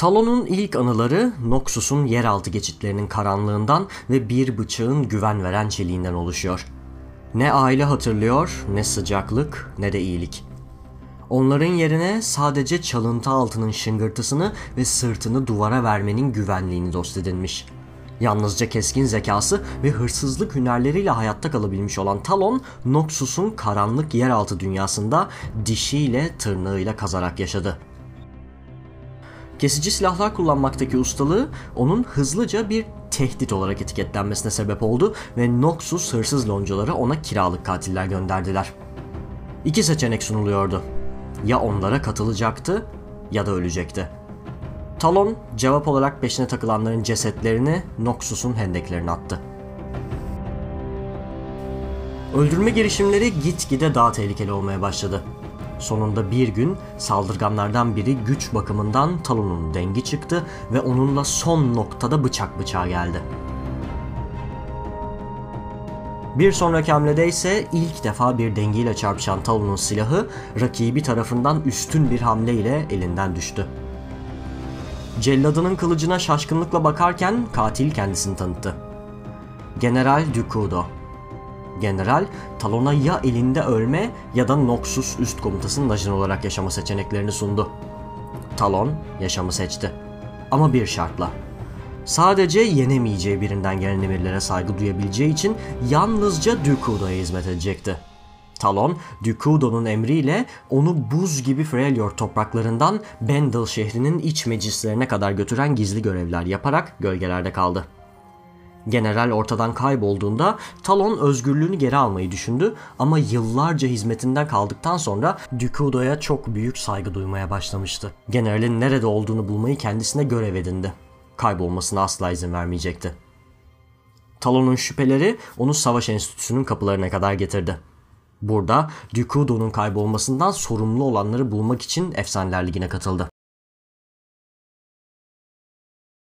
Talon'un ilk anıları Noxus'un yeraltı geçitlerinin karanlığından ve bir bıçağın güven veren çeliğinden oluşuyor. Ne aile hatırlıyor, ne sıcaklık, ne de iyilik. Onların yerine sadece çalıntı altının şıngırtısını ve sırtını duvara vermenin güvenliğini dost edinmiş. Yalnızca keskin zekası ve hırsızlık hünerleriyle hayatta kalabilmiş olan Talon, Noxus'un karanlık yeraltı dünyasında dişiyle tırnağıyla kazarak yaşadı. Kesici silahlar kullanmaktaki ustalığı onun hızlıca bir tehdit olarak etiketlenmesine sebep oldu ve Noxus hırsız loncaları ona kiralık katiller gönderdiler. İki seçenek sunuluyordu. Ya onlara katılacaktı ya da ölecekti. Talon cevap olarak peşine takılanların cesetlerini Noxus'un hendeklerine attı. Öldürme girişimleri gitgide daha tehlikeli olmaya başladı. Sonunda bir gün saldırganlardan biri güç bakımından Talon'un dengi çıktı ve onunla son noktada bıçak bıçağa geldi. Bir sonraki hamlede ise ilk defa bir dengiyle çarpışan Talon'un silahı rakibi tarafından üstün bir hamleyle elinden düştü. Celladının kılıcına şaşkınlıkla bakarken katil kendisini tanıttı. General Ducudo. General, Talon'a ya elinde ölme ya da Noxus üst komutasının ajan olarak yaşama seçeneklerini sundu. Talon yaşamı seçti. Ama bir şartla. Sadece yenemeyeceği birinden gelen emirlere saygı duyabileceği için yalnızca Ducudo'ya hizmet edecekti. Talon, Ducudo'nun emriyle onu buz gibi Freljord topraklarından Bendel şehrinin iç meclislerine kadar götüren gizli görevler yaparak gölgelerde kaldı. General ortadan kaybolduğunda Talon özgürlüğünü geri almayı düşündü ama yıllarca hizmetinden kaldıktan sonra Ducudo'ya çok büyük saygı duymaya başlamıştı. Generalin nerede olduğunu bulmayı kendisine görev edindi. Kaybolmasına asla izin vermeyecekti. Talon'un şüpheleri onu savaş enstitüsünün kapılarına kadar getirdi. Burada Ducudo'nun kaybolmasından sorumlu olanları bulmak için Efsaneler Ligi'ne katıldı.